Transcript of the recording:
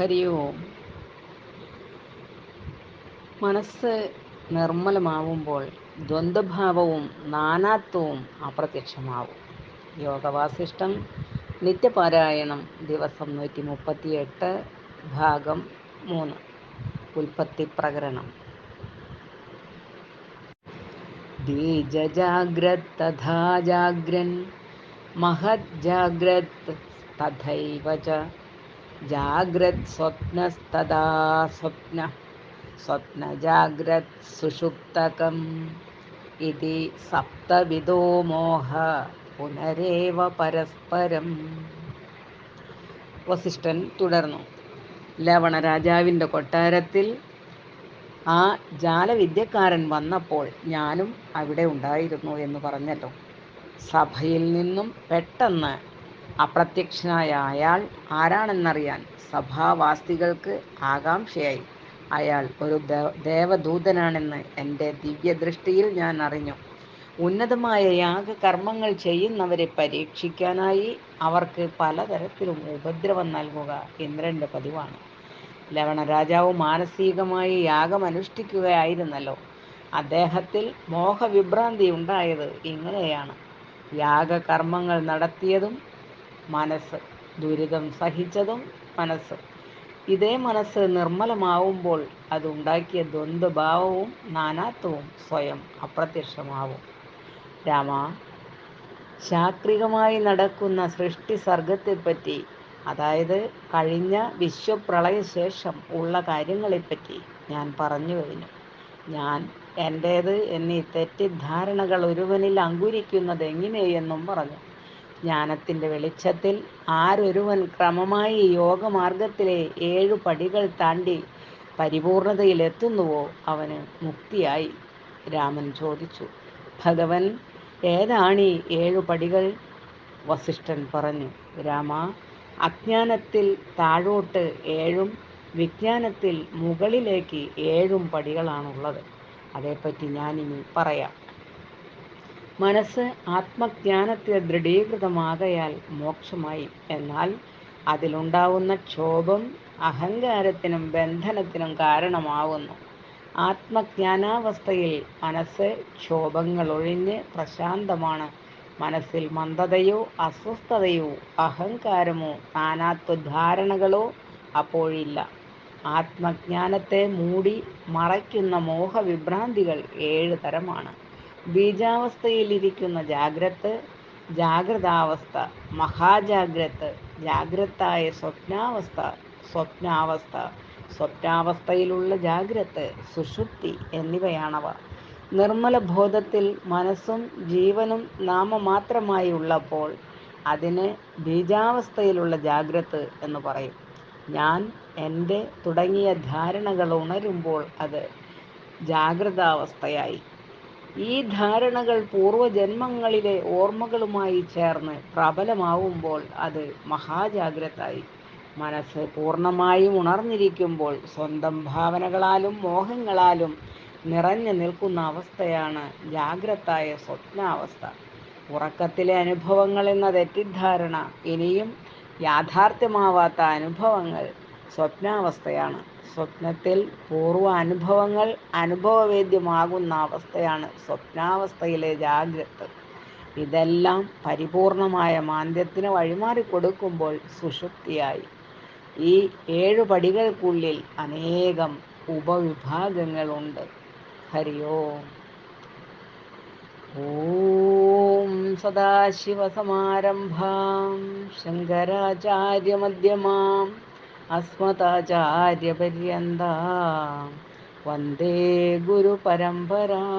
ഹരി ഓം മനസ്സ് നിർമ്മലമാവുമ്പോൾ ദ്വന്ദ്ഭാവവും നാനാത്വവും അപ്രത്യക്ഷമാവും. യോഗവാസിഷ്ടം നിത്യപാരായണം ദിവസം നൂറ്റി മുപ്പത്തിയെട്ട് ഭാഗം മൂന്ന്. ഉൽപ്പത്തി പ്രകരണം. ബീജജാഗ്രത്തഥാ ജാഗ്രൻ മഹജ്ജാഗ്രത് തഥൈവ ച ജാഗ്രത് സ്വപ്നസ്തദാ സ്വപ്ന സ്വപ്നജാഗ്രത് സുഷുപ്തകം ഇതി സപ്തവിധോ മോഹ പുനരേവ പരസ്പരം വസിഷ്ഠൻ തുടർന്നു। ലവണ രാജാവിന്റെ കൊട്ടാരത്തിൽ ആ ജാലവിദ്യക്കാരൻ വന്നപ്പോൾ ഞാനും അവിടെ ഉണ്ടായിരുന്നു എന്ന് പറഞ്ഞല്ലോ. സഭയിൽ നിന്നും പെട്ടെന്ന് അപ്രത്യക്ഷനായ അയാൾ ആരാണെന്നറിയാൻ സഭാവാസികൾക്ക് ആകാംക്ഷയായി. അയാൾ ഒരു ദേവദൂതനാണെന്ന് എന്റെ ദിവ്യദൃഷ്ടിയിൽ ഞാൻ അറിഞ്ഞു. ഉന്നതമായ യാഗകർമ്മങ്ങൾ ചെയ്യുന്നവരെ പരീക്ഷിക്കാനായി അവർക്ക് പലതരത്തിലും ഉപദ്രവം നൽകുക ഇന്ദ്രന്റെ പതിവാണ്. ലവണ രാജാവ് മാനസികമായി യാഗം അനുഷ്ഠിക്കുകയായിരുന്നല്ലോ അദ്ദേഹത്തിൽ മോഹവിഭ്രാന്തി ഉണ്ടായത് ഇങ്ങനെയാണ്. യാഗകർമ്മങ്ങൾ നടത്തിയതും മനസ്സ്. ദുരിതം സഹിച്ചതും മനസ്സ്. ഇതേ മനസ്സ് നിർമ്മലമാവുമ്പോൾ അതുണ്ടാക്കിയ ദ്വന്ദ്ഭാവവും നാനാത്വവും സ്വയം അപ്രത്യക്ഷമാവും. രാമ ശാക്രികമായി നടക്കുന്ന സൃഷ്ടി സർഗത്തെപ്പറ്റി അതായത് കഴിഞ്ഞ വിശ്വപ്രളയശേഷം ഉള്ള കാര്യങ്ങളെപ്പറ്റി ഞാൻ പറഞ്ഞു കഴിഞ്ഞു. ഞാൻ എന്റേത് എന്നീ തെറ്റിദ്ധാരണകൾ ഒരുവനിൽ അങ്കുരിക്കുന്നത് എങ്ങനെയെന്നും പറഞ്ഞു. ജ്ഞാനത്തിന്റെ വെളിച്ചത്തിൽ ആരൊരുവൻ ക്രമമായി യോഗമാർഗത്തിലെ ഏഴു പടികൾ താണ്ടി പരിപൂർണതയിലെത്തുന്നുവോ അവന് മുക്തിയായി. രാമൻ ചോദിച്ചു. ഭഗവൻ ഏതാണ് ഈ ഏഴു പടികൾ? വസിഷ്ഠൻ പറഞ്ഞു. രാമ അജ്ഞാനത്തിൽ താഴോട്ട് ഏഴും വിജ്ഞാനത്തിൽ മുകളിലേക്ക് ഏഴും പടികളാണുള്ളത്. അതേപ്പറ്റി ഞാനിനി പറയാം. മനസ്സ് ആത്മജ്ഞാനത്തെ ദൃഢീകൃതമാകയാൽ മോക്ഷമായി. എന്നാൽ അതിലുണ്ടാവുന്ന ക്ഷോഭം അഹങ്കാരത്തിനും ബന്ധനത്തിനും കാരണമാവുന്നു. ആത്മജ്ഞാനാവസ്ഥയിൽ മനസ്സ് ക്ഷോഭങ്ങൾ ഒഴിഞ്ഞ് പ്രശാന്തമാണ്. മനസ്സിൽ മന്ദതയോ അസ്വസ്ഥതയോ അഹങ്കാരമോ നാനാത്വധാരണകളോ അപ്പോഴില്ല. ആത്മജ്ഞാനത്തെ മൂടി മറയ്ക്കുന്ന മോഹവിഭ്രാന്തികൾ ഏഴ് തരമാണ്. ബീജാവസ്ഥയിലിരിക്കുന്ന ജാഗ്രത് ജാഗ്രതാവസ്ഥ മഹാജാഗ്രത് ജാഗ്രതായ സ്വപ്നാവസ്ഥ സ്വപ്നാവസ്ഥ സ്വപ്നാവസ്ഥയിലുള്ള ജാഗ്രത് സുഷുപ്തി എന്നിവയാണവ. നിർമ്മല ബോധത്തിൽ മനസ്സും ജീവനും നാമമാത്രമായി ഉള്ളപ്പോൾ അതിന് ബീജാവസ്ഥയിലുള്ള ജാഗ്രത് എന്ന് പറയും. ഞാൻ എന്റെ തുടങ്ങിയ ധാരണകൾ ഉണരുമ്പോൾ അത് ജാഗ്രതാവസ്ഥയായി. ഈ ധാരണകൾ പൂർവജന്മങ്ങളിലെ ഓർമ്മകളുമായി ചേർന്ന് പ്രബലമാവുമ്പോൾ അത് മഹാജാഗ്രതായി. മനസ്സ് പൂർണമായും ഉണർന്നിരിക്കുമ്പോൾ സ്വന്തം ഭാവനകളാലും മോഹങ്ങളാലും നിറഞ്ഞു നിൽക്കുന്ന അവസ്ഥയാണ് ജാഗ്രതായ സ്വപ്നാവസ്ഥ. ഉറക്കത്തിലെ അനുഭവങ്ങൾ എന്ന തെറ്റിദ്ധാരണ ഇനിയും യാഥാർത്ഥ്യമാവാത്ത അനുഭവങ്ങൾ സ്വപ്നാവസ്ഥയാണ്. സ്വപ്നത്തിൽ പൂർവ അനുഭവങ്ങൾ അനുഭവവേദ്യമാകുന്ന അവസ്ഥയാണ് സ്വപ്നാവസ്ഥയിലെ ജാഗ്രത. ഇതെല്ലാം പരിപൂർണമായ മാന്ദ്യത്തിന് വഴിമാറി കൊടുക്കുമ്പോൾ സുഷുപ്തിയായി. ഈ ഏഴു പടികൾക്കുള്ളിൽ അനേകം ഉപവിഭാഗങ്ങളുണ്ട്. ഹരി ഓം. ഓം സദാശിവസമാരംഭാം. ശങ്കരാചാര്യമധ്യമാം. അസ്മതാചാര്യപര്യന്താം വന്ദേ ഗുരുപരമ്പരാം.